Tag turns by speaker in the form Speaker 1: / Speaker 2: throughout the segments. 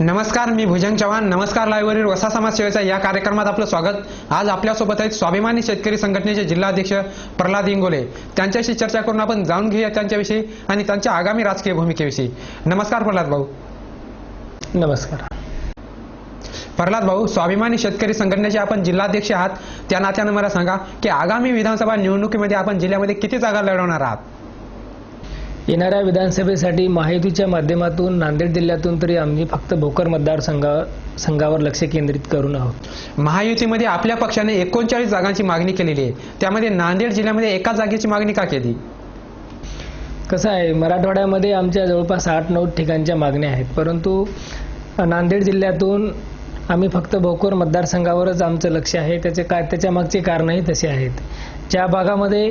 Speaker 1: नमस्कार मी भुजंग चव्हाण. नमस्कार लाईव्हवरील वसा समाज सेवेचा या कार्यक्रमात आपलं स्वागत. आज आपल्यासोबत आहेत स्वाभिमानी शेतकरी संघटनेचे जिल्हाध्यक्ष प्रल्हाद इंगोले. त्यांच्याशी चर्चा करून आपण जाणून घेऊया त्यांच्याविषयी आणि त्यांच्या आगामी राजकीय भूमिकेविषयी. नमस्कार प्रल्हाद भाऊ.
Speaker 2: नमस्कार.
Speaker 1: प्रल्हाद भाऊ स्वाभिमानी शेतकरी संघटनेचे आपण जिल्हाध्यक्ष आहात. त्या नात्यानं मला सांगा की आगामी विधानसभा निवडणुकीमध्ये आपण जिल्ह्यामध्ये किती जागा लढवणार आहात?
Speaker 2: येणाऱ्या विधानसभेसाठी महायुतीच्या माध्यमातून नांदेड जिल्ह्यातून तरी आम्ही फक्त भोकर मतदारसंघा संघावर लक्ष केंद्रित करून आहोत.
Speaker 1: महायुतीमध्ये आपल्या पक्षाने एकोणचाळीस जागांची मागणी केलेली आहे. त्यामध्ये नांदेड जिल्ह्यामध्ये एका जागेची मागणी का केली?
Speaker 2: कसं आहे मराठवाड्यामध्ये आमच्या जवळपास आठ नऊ ठिकाणच्या मागण्या आहेत. परंतु नांदेड जिल्ह्यातून आम्ही फक्त भोकर मतदारसंघावरच आमचं लक्ष आहे. त्याचे काय त्याच्या मागचे कारणही तसे आहेत. ज्या भागामध्ये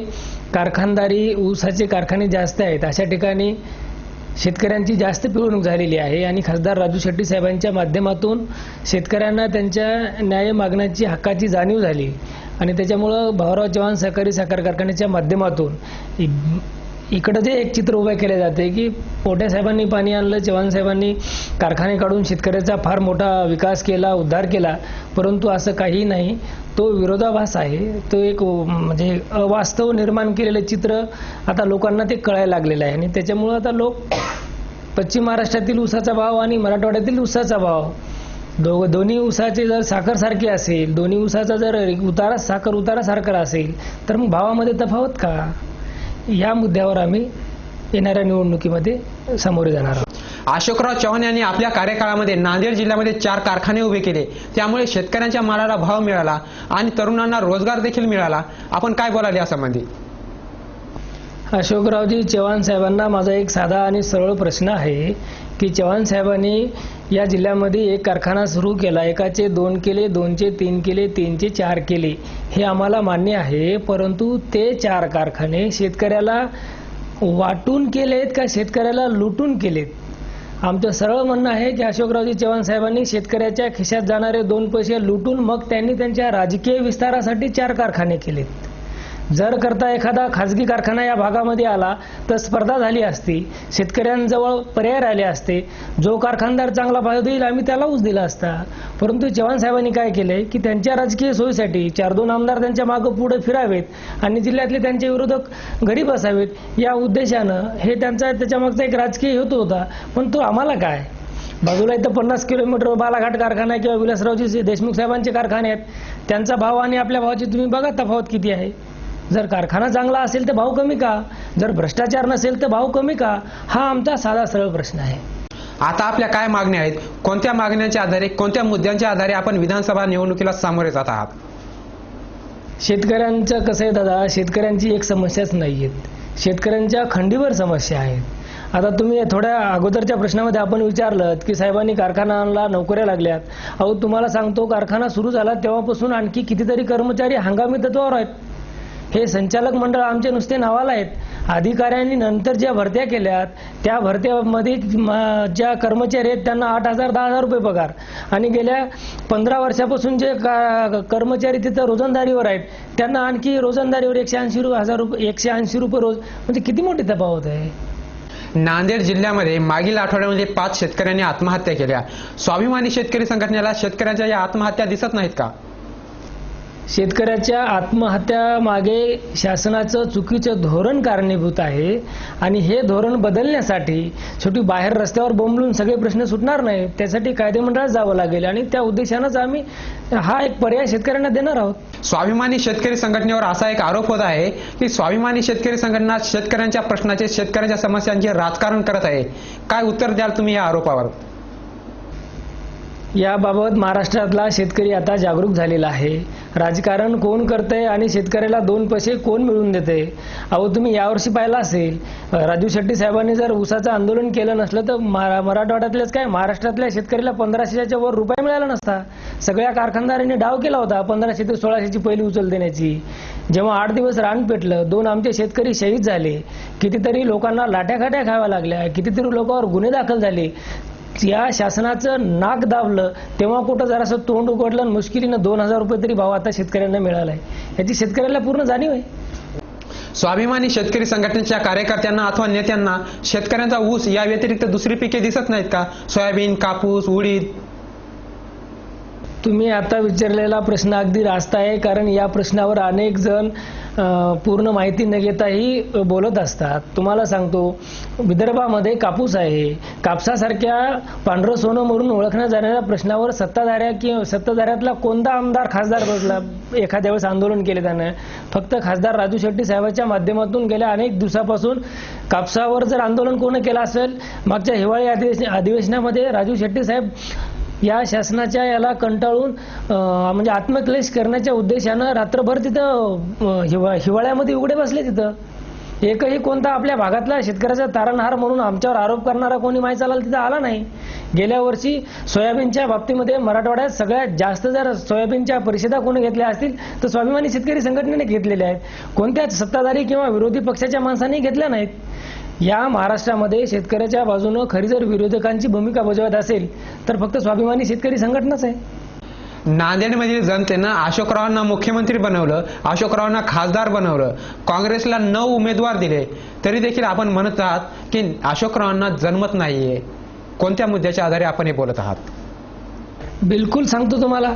Speaker 2: कारखानदारी ऊसाचे कारखाने जास्त आहेत अशा ठिकाणी शेतकऱ्यांची जास्त पिळवणूक झालेली आहे आणि खासदार राजू शेट्टी साहेबांच्या माध्यमातून शेतकऱ्यांना त्यांच्या न्याय मागण्याची हक्काची जाणीव झाली. आणि त्याच्यामुळं भाऊराव चव्हाण सहकारी साखर कारखान्याच्या माध्यमातून इकडं जे एक चित्र उभे केले जाते की पोटे साहेबांनी पाणी आणलं चव्हाण साहेबांनी कारखाने काढून शेतकऱ्याचा फार मोठा विकास केला उद्धार केला परंतु असं काही नाही. तो विरोधाभास आहे. तो एक म्हणजे अवास्तव निर्माण केलेलं चित्र आता लोकांना ते कळायला लागलेलं आहे. आणि त्याच्यामुळं आता लोक पश्चिम महाराष्ट्रातील उसाचा भाव आणि मराठवाड्यातील उसाचा भाव दो दोन्ही उसाचे जर साखरसारखे असेल दोन्ही उसाचा जर उतारा साखर उतारा सारखा असेल तर मग भावामध्ये तफावत का? या मुद्द्यावर आम्ही येणाऱ्या निवडणुकीमध्ये सामोरे जाणार आहोत.
Speaker 1: अशोकराव चव्हाण यांनी आपल्या कार्यकाळामध्ये नांदेड जिल्ह्यामध्ये चार कारखाने उभे केले. त्यामुळे शेतकऱ्यांच्या मालाला भाव मिळाला आणि तरुणांना रोजगार देखील मिळाला. आपण काय बोलाल यासंबंधी?
Speaker 2: अशोकरावजी चव्हाण साहेबांना माझा एक साधा आणि सरळ प्रश्न आहे. की चव्हाण साहेबांनी या जिल्ह्यामध्ये एक कारखाना सुरू केला. एकाचे दोन केले दोनचे तीन केले तीनचे चार केले. हे आम्हाला मान्य आहे परंतु ते चार कारखाने शेतकऱ्याला वाटून केलेत का शेतकऱ्याला लुटून केलेत? आमचं सरळ म्हणणं आहे की अशोकरावजी चव्हाण साहेबांनी शेतकऱ्याच्या खिशात जाणारे दोन पैसे लुटून मग त्यांनी त्यांच्या राजकीय विस्तारासाठी चार कारखाने केलेत. जर करता एखादा खाजगी कारखाना या भागामध्ये आला तर स्पर्धा झाली असती. शेतकऱ्यांजवळ पर्याय राहिले असते. जो कारखानदार चांगला भाव देईल आम्ही त्याला ऊस दिला असता. परंतु चव्हाण साहेबांनी काय केलंय की त्यांच्या राजकीय सोयीसाठी चार दोन आमदार त्यांच्या मागं पुढे फिरावेत आणि जिल्ह्यातले त्यांचे विरोधक घरी बसावेत या उद्देशानं हे त्यांचा त्याच्यामागचा एक राजकीय हेतू होता. पण तो आम्हाला काय? बाजूला इथं पन्नास किलोमीटर बालाघाट कारखाना किंवा विलासरावजी देशमुख साहेबांचे कारखाने आहेत. त्यांचा भाव आणि आपल्या भावाची तुम्ही बघा तफावत किती आहे. जर कारखाना चांगला असेल तर भाव कमी का? जर भ्रष्टाचार नसेल तर भाव कमी का? हा आमचा साधा सरळ प्रश्न आहे.
Speaker 1: आता आपल्या काय मागण्या आहेत? कोणत्या मागण्यांच्या आधारे कोणत्या मुद्द्यांच्या आधारे आपण विधानसभा निवडणुकीला सामोरे जात आहात?
Speaker 2: शेतकऱ्यांचं कसं आहे दादा? शेतकऱ्यांची एक समस्याच नाही आहेत शेतकऱ्यांच्या खंडीवर समस्या आहेत. आता तुम्ही थोड्या अगोदरच्या प्रश्नामध्ये आपण विचारलं की साहेबांनी कारखाना आणला नोकऱ्या लागल्यात. अहो तुम्हाला सांगतो कारखाना सुरू झाला तेव्हापासून आणखी कितीतरी कर्मचारी हंगामी तत्वावर आहेत. हे संचालक मंडळ आमचे नुसते नावाला आहेत. अधिकाऱ्यांनी नंतर ज्या भरत्या केल्यात त्या भरत्यामध्ये ज्या कर्मचारी आहेत त्यांना आठ हजार दहा हजार रुपये पगार. आणि गेल्या पंधरा वर्षापासून जे का- कर्मचारी तिथं रोजंदारीवर आहेत त्यांना आणखी रोजंदारीवर एकशे ऐंशी रुपये हजार रुपये एकशे ऐंशी रुपये रोज म्हणजे किती मोठी तफावत आहे?
Speaker 1: नांदेड जिल्ह्यामध्ये मागील आठवड्यामध्ये पाच शेतकऱ्यांनी आत्महत्या केल्या. स्वाभिमानी शेतकरी संघटनेला शेतकऱ्यांच्या या आत्महत्या दिसत नाहीत का?
Speaker 2: शेतकऱ्याच्या आत्महत्या मागे शासनाचं चुकीचं धोरण कारणीभूत आहे आणि हे धोरण बदलण्यासाठी शेवटी बाहेर रस्त्यावर बोंबलून सगळे प्रश्न सुटणार नाही त्यासाठी कायदेमंडळात जावं लागेल आणि त्या उद्देशानंच आम्ही हा एक पर्याय शेतकऱ्यांना देणार आहोत.
Speaker 1: स्वाभिमानी शेतकरी संघटनेवर असा एक आरोप होत आहे की स्वाभिमानी शेतकरी संघटना शेतकऱ्यांच्या प्रश्नाचे शेतकऱ्यांच्या समस्यांचे राजकारण करत आहे. काय उत्तर द्याल तुम्ही या आरोपावर?
Speaker 2: याबाबत महाराष्ट्रातला शेतकरी आता जागरूक झालेला आहे. राजकारण कोण करतंय आणि शेतकऱ्याला दोन पैसे कोण मिळवून देते अहो तुम्ही यावर्षी पाहिला असेल. राजू शेट्टी साहेबांनी जर ऊसाचं आंदोलन केलं नसलं तर मरा मराठवाड्यातल्याच काय? महाराष्ट्रातल्या शेतकऱ्याला पंधराशेच्या वर रुपये मिळाला नसता. सगळ्या कारखानदारांनी डाव केला होता पंधराशे ते सोळाशेची पहिली उचल देण्याची. जेव्हा आठ दिवस रान पेटलं दोन आमचे शेतकरी शहीद झाले. कितीतरी लोकांना लाट्याखाट्या खाव्या लागल्या. कितीतरी लोकांवर गुन्हे दाखल झाले. या शासनाचं नाक दाबलं तेव्हा कुठं जरासं तोंड उघडलं आणि मुश्किलीनं दोन हजार रुपये तरी भाव आता शेतकऱ्यांना मिळालाय. याची शेतकऱ्याला पूर्ण जाणीव आहे.
Speaker 1: स्वाभिमानी शेतकरी संघटनेच्या कार्यकर्त्यांना अथवा नेत्यांना शेतकऱ्यांचा ऊस या व्यतिरिक्त दुसरी पिके दिसत नाहीत का? सोयाबीन कापूस उडीद?
Speaker 2: तुम्ही आता विचारलेला प्रश्न अगदी रास्त आहे कारण या प्रश्नावर अनेक जण पूर्ण माहिती न घेताही बोलत असतात. तुम्हाला सांगतो विदर्भामध्ये कापूस आहे. कापसासारख्या पांढरं सोनं म्हणून ओळखण्यात जाणाऱ्या प्रश्नावर सत्ताधाऱ्या किंवा सत्ताधाऱ्यातला कोणता आमदार खासदार बसला एखाद्या वेळेस आंदोलन केले त्यानं. फक्त खासदार राजू शेट्टी साहेबांच्या माध्यमातून गेल्या अनेक दिवसापासून कापसावर जर आंदोलन कोण केलं असेल मागच्या हिवाळी अधिवेशन अधिवेशनामध्ये राजू शेट्टी साहेब या शासनाच्या याला कंटाळून म्हणजे आत्मक्लेश करण्याच्या उद्देशानं रात्रभर तिथं हिवा हिवाळ्यामध्ये उघडे बसले तिथं. एकही कोणता आपल्या भागातला शेतकऱ्याचा तारणहार म्हणून आमच्यावर आरोप करणारा कोणी माहीत चालाल तिथं आला नाही. गेल्या वर्षी सोयाबीनच्या बाबतीमध्ये मराठवाड्यात सगळ्यात जास्त जर सोयाबीनच्या परिषदा कोणी घेतल्या असतील तर स्वाभिमानी शेतकरी संघटनेने घेतलेल्या आहेत. कोणत्याच सत्ताधारी किंवा विरोधी पक्षाच्या माणसांनी घेतल्या नाहीत? या महाराष्ट्रामध्ये शेतकऱ्याच्या बाजूनं खरी जर विरोधकांची भूमिका बजावत असेल तर फक्त स्वाभिमानी शेतकरी संघटनाच आहे.
Speaker 1: नांदेडमधील जनतेनं अशोकरावांना मुख्यमंत्री बनवलं अशोकरावांना खासदार बनवलं काँग्रेसला नऊ उमेदवार दिले तरी देखील आपण म्हणत आहात की अशोकरावांना जन्मत नाहीये. कोणत्या मुद्द्याच्या आधारे आपण हे बोलत आहात?
Speaker 2: बिलकुल सांगतो तुम्हाला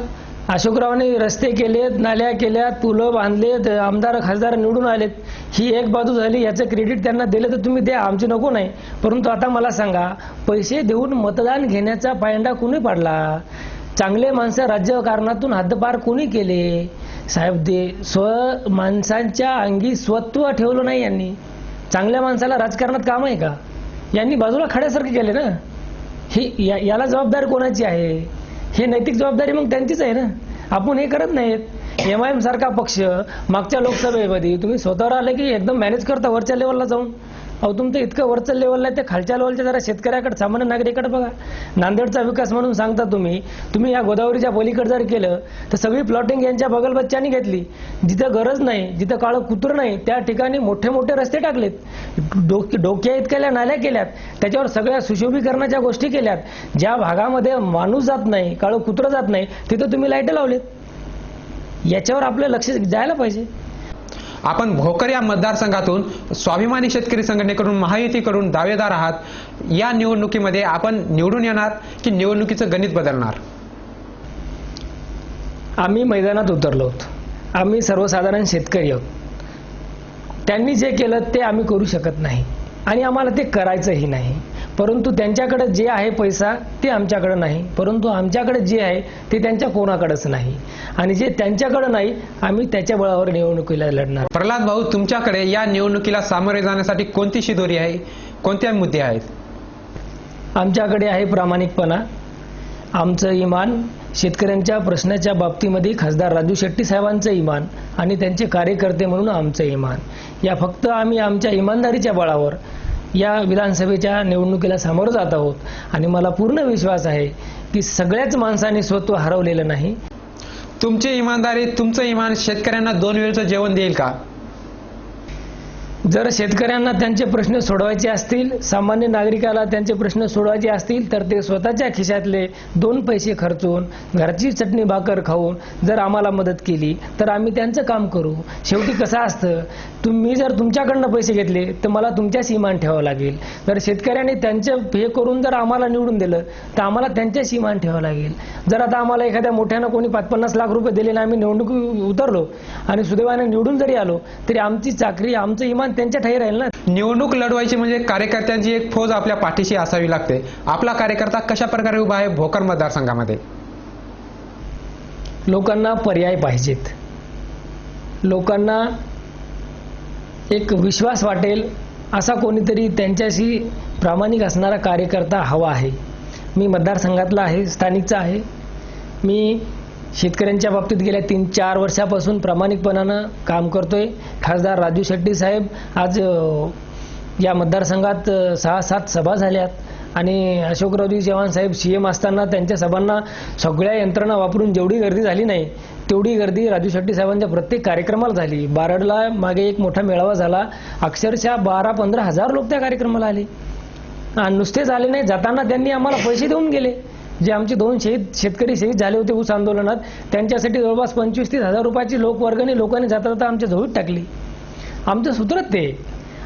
Speaker 2: अशोकरावांनी रस्ते केलेत नाल्या केल्यात पुलं बांधलेत आमदार खासदार निवडून आलेत. ही एक बाजू झाली याचं क्रेडिट त्यांना दिलं तर तुम्ही द्या आमची नको नाही. परंतु आता मला सांगा पैसे देऊन मतदान घेण्याचा पायंडा कुणी पाडला? चांगले माणसं राज्यकारणातून हद्दपार कोणी केले? साहेब दे स्व माणसांच्या अंगी स्वत्व ठेवलं नाही यांनी. चांगल्या माणसाला राजकारणात काम आहे का? यांनी बाजूला खड्यासारखे केले ना? ही या- याला जबाबदारी कोणाची आहे? ही नैतिक जबाबदारी मग त्यांचीच आहे ना. आपण हे करत नाहीत एम आय एम सारखा पक्ष मागच्या लोकसभेमध्ये तुम्ही स्वतःवर आले की एकदम मॅनेज करता वरच्या लेवलला जाऊन. अहो तुमचं इतकं वरचं लेवल आहे ते खालच्या लेवलच्या जरा शेतकऱ्याकडे सामान्य नागरिकाकडे बघा. नांदेडचा विकास म्हणून सांगता तुम्ही. तुम्ही या गोदावरीच्या पलीकडे जर केलं तर सगळी प्लॉटिंग यांच्या बगलबच्च्यांनी घेतली. जिथं गरज नाही जिथं काळं कुत्र नाही त्या ठिकाणी मोठे मोठे रस्ते टाकलेत. डोक डोक्या इतक्या नाल्या केल्यात. त्याच्यावर सगळ्या सुशोभीकरणाच्या गोष्टी केल्यात. ज्या भागामध्ये माणूस जात नाही काळं कुत्रं जात नाही तिथं तुम्ही लाइट लावलेत. याच्यावर आपलं लक्ष जायला पाहिजे.
Speaker 1: आपण भोकर या मतदारसंघातून स्वाभिमानी शेतकरी संघटनेकडून महायुतीकडून दावेदार आहात. या निवडणुकीमध्ये आपण निवडून येणार की निवडणुकीचं गणित बदलणार?
Speaker 2: आम्ही मैदानात उतरलो आहोत आम्ही सर्वसाधारण शेतकरी आहोत. त्यांनी जे केलं ते आम्ही करू शकत नाही. आणि आम्हाला ते करायचंही नाही. परंतु त्यांच्याकडे जे आहे पैसा ते आमच्याकडे नाही. परंतु आमच्याकडे जे आहे ते त्यांच्या कोणाकडेच नाही. आणि जे त्यांच्याकडे नाही आम्ही त्याच्या बळावर निवडणुकीला लढणार.
Speaker 1: प्रल्हाद भाऊ तुमच्याकडे या निवडणुकीला सामोरे जाण्यासाठी कोणती शिदोरी आहे? कोणत्या मुद्दे आहेत?
Speaker 2: आमच्याकडे आहे प्रामाणिकपणा. आमचं इमान शेतकऱ्यांच्या प्रश्नाच्या बाबतीमध्ये खासदार राजू शेट्टी साहेबांचं इमान आणि त्यांचे कार्यकर्ते म्हणून आमचं इमान. या फक्त आम्ही आमच्या इमानदारीच्या बळावर या विधानसभेच्या निवडणुकीला सामोरं जात आहोत. आणि मला पूर्ण विश्वास आहे की सगळ्याच माणसांनी स्वत्व हरवलेलं नाही.
Speaker 1: तुमची इमानदारी तुमचं इमान शेतकऱ्यांना दोन वेळचं जेवण देईल का?
Speaker 2: जर शेतकऱ्यांना त्यांचे प्रश्न सोडवायचे असतील सामान्य नागरिकाला त्यांचे प्रश्न सोडवायचे असतील तर ते स्वतःच्या खिशातले दोन पैसे खर्चून घरची चटणी भाकर खाऊन जर आम्हाला मदत केली तर आम्ही त्यांचं काम करू. शेवटी कसं असतं तुम्ही जर तुमच्याकडनं पैसे घेतले तर मला तुमच्याच इमान ठेवावं लागेल. जर शेतकऱ्यांनी त्यांचं हे करून जर आम्हाला निवडून दिलं तर आम्हाला त्यांच्याशी इमान ठेवावं लागेल. जर आता आम्हाला एखाद्या मोठ्यानं कोणी पाच पन्नास लाख रुपये दिले आणि आम्ही निवडणूक उतरलो आणि सुदैवाने निवडून जरी आलो तरी आमची चाकरी आमचं इमान त्यांच्या ठाई राहील ना?
Speaker 1: निवडणूक लढवायची म्हणजे कार्यकर्त्यांची एक फौज आपल्या पाठीशी असावी लागते. आपला कार्यकर्ता कशा प्रकारे उभा आहे भोकर मतदारसंघामध्ये?
Speaker 2: लोकांना पर्याय पाहिजेत. लोकांना एक विश्वास वाटेल असा कोणीतरी त्यांच्याशी प्रामाणिक असणारा कार्यकर्ता हवा आहे. मी मतदारसंघातला आहे स्थानिकचा आहे. मी शेतकऱ्यांच्या बाबतीत गेल्या तीन चार वर्षापासून प्रामाणिकपणानं काम करतोय. खासदार राजू शेट्टी साहेब आज या मतदारसंघात सहा सात सभा झाल्यात. आणि अशोकरावजी चव्हाण साहेब सी एम असताना त्यांच्या सभांना सगळ्या यंत्रणा वापरून जेवढी गर्दी झाली नाही तेवढी गर्दी राजू शेट्टी साहेबांच्या प्रत्येक कार्यक्रमाला झाली. बारडला मागे एक मोठा मेळावा झाला. अक्षरशः बारा पंधरा हजार लोक त्या कार्यक्रमाला आले. आणि नुसतेच आले नाही जाताना त्यांनी आम्हाला पैसे देऊन गेले. जे आमचे दोन शहीद शेतकरी शहीद झाले होते ऊस आंदोलनात त्यांच्यासाठी जवळपास पंचवीस तीस हजार रुपयाची लोकवर्गणी लोकांनी जाता जाता आमच्या जवळच टाकली. आमचं सूत्रच ते.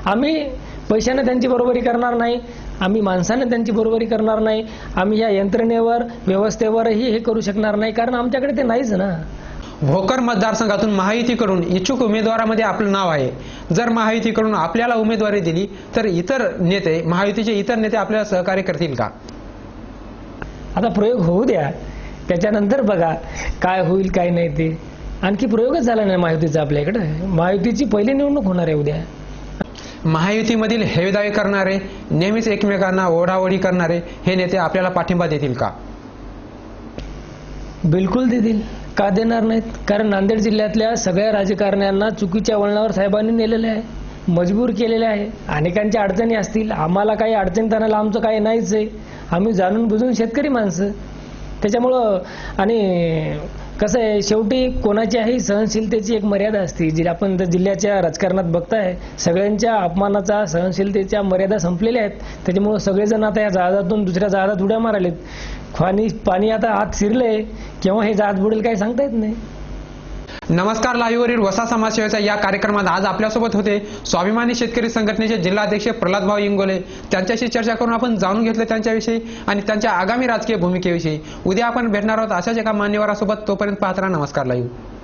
Speaker 2: आम्ही पैशाने त्यांची बरोबरी करणार नाही आम्ही माणसाने त्यांची बरोबरी करणार नाही आम्ही या यंत्रणेवर व्यवस्थेवरही हे करू शकणार नाही कारण आमच्याकडे ते नाहीच ना.
Speaker 1: भोकर मतदारसंघातून महायुतीकडून इच्छुक उमेदवारामध्ये आपलं नाव आहे. जर महायुतीकडून आपल्याला उमेदवारी दिली तर इतर नेते महायुतीचे इतर नेते आपल्याला सहकार्य करतील का?
Speaker 2: आता प्रयोग होऊ द्या. त्याच्यानंतर बघा काय होईल काय नाही ते. आणखी प्रयोगच झाला नाही महायुतीचा आपल्या इकडं महायुतीची पहिली निवडणूक होणार आहे उद्या.
Speaker 1: महायुतीमधील हेवेदावे करणारे नेहमीच एकमेकांना ओढाओढी करणारे हे नेते आपल्याला पाठिंबा देतील का?
Speaker 2: बिलकुल देतील. का देणार नाहीत? कारण नांदेड जिल्ह्यातल्या सगळ्या राजकारण्यांना चुकीच्या वळणावर साहेबांनी नेलेलं आहे. मजबूर केलेले आहे. अनेकांच्या अडचणी असतील. आम्हाला काही अडचणी त्यांना आमचं काही नाहीच आहे. आम्ही जाणून बुजून शेतकरी माणसं. त्याच्यामुळं आणि कसं आहे शेवटी कोणाच्याही सहनशीलतेची एक मर्यादा असते. जी आपण जिल्ह्याच्या राजकारणात बघताय सगळ्यांच्या अपमानाचा सहनशीलतेच्या मर्यादा संपलेल्या आहेत. त्याच्यामुळं सगळेजण आता या जहाजातून दुसऱ्या जहाजात उड्या मारालेत पाणी पाणी आता आत शिरलंय. केव्हा हे जहाज बुडेल काही सांगता येत नाही.
Speaker 1: नमस्कार लाईव्हवरील वसा समाजसेवेचा या कार्यक्रमात आज आपल्यासोबत होते स्वाभिमानी शेतकरी संघटनेचे जिल्हाध्यक्ष प्रल्हाद भाऊ इंगोले. त्यांच्याशी चर्चा करून आपण जाणून घेतलं त्यांच्याविषयी आणि त्यांच्या आगामी राजकीय भूमिकेविषयी. उद्या आपण भेटणार आहोत अशाच एका मान्यवरासोबत. तोपर्यंत पाहताना नमस्कार लाईव्ह